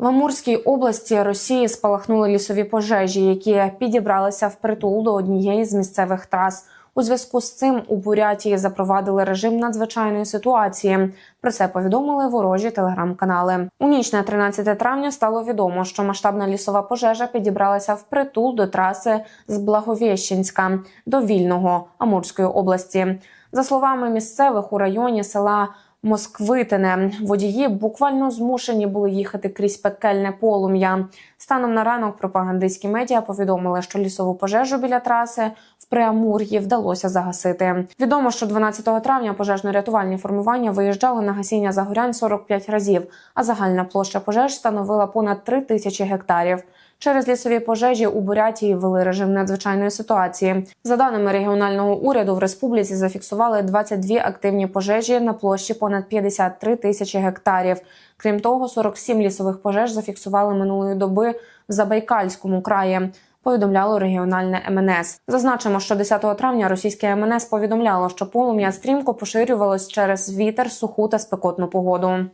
В Амурській області Росії спалахнули лісові пожежі, які підібралися впритул до однієї з місцевих трас. У зв'язку з цим у Бурятії запровадили режим надзвичайної ситуації. Про це повідомили ворожі телеграм-канали. У ніч на 13 травня стало відомо, що масштабна лісова пожежа підібралася впритул до траси з Благовіщенська до Вільного Амурської області. За словами місцевих у районі села Москвитине водії буквально змушені були їхати крізь пекельне полум'я. Станом на ранок пропагандистські медіа повідомили, що лісову пожежу біля траси Преамур'ї вдалося загасити. Відомо, що 12 травня пожежно-рятувальні формування виїжджали на гасіння загорянь 45 разів, а загальна площа пожеж становила понад 3 тисячі гектарів. Через лісові пожежі у Бурятії ввели режим надзвичайної ситуації. За даними регіонального уряду, в республіці зафіксували 22 активні пожежі на площі понад 53 тисячі гектарів. Крім того, 47 лісових пожеж зафіксували минулої доби в Забайкальському краї. Повідомляло регіональне МНС. Зазначимо, що 10 травня російське МНС повідомляло, що полум'я стрімко поширювалось через вітер, суху та спекотну погоду.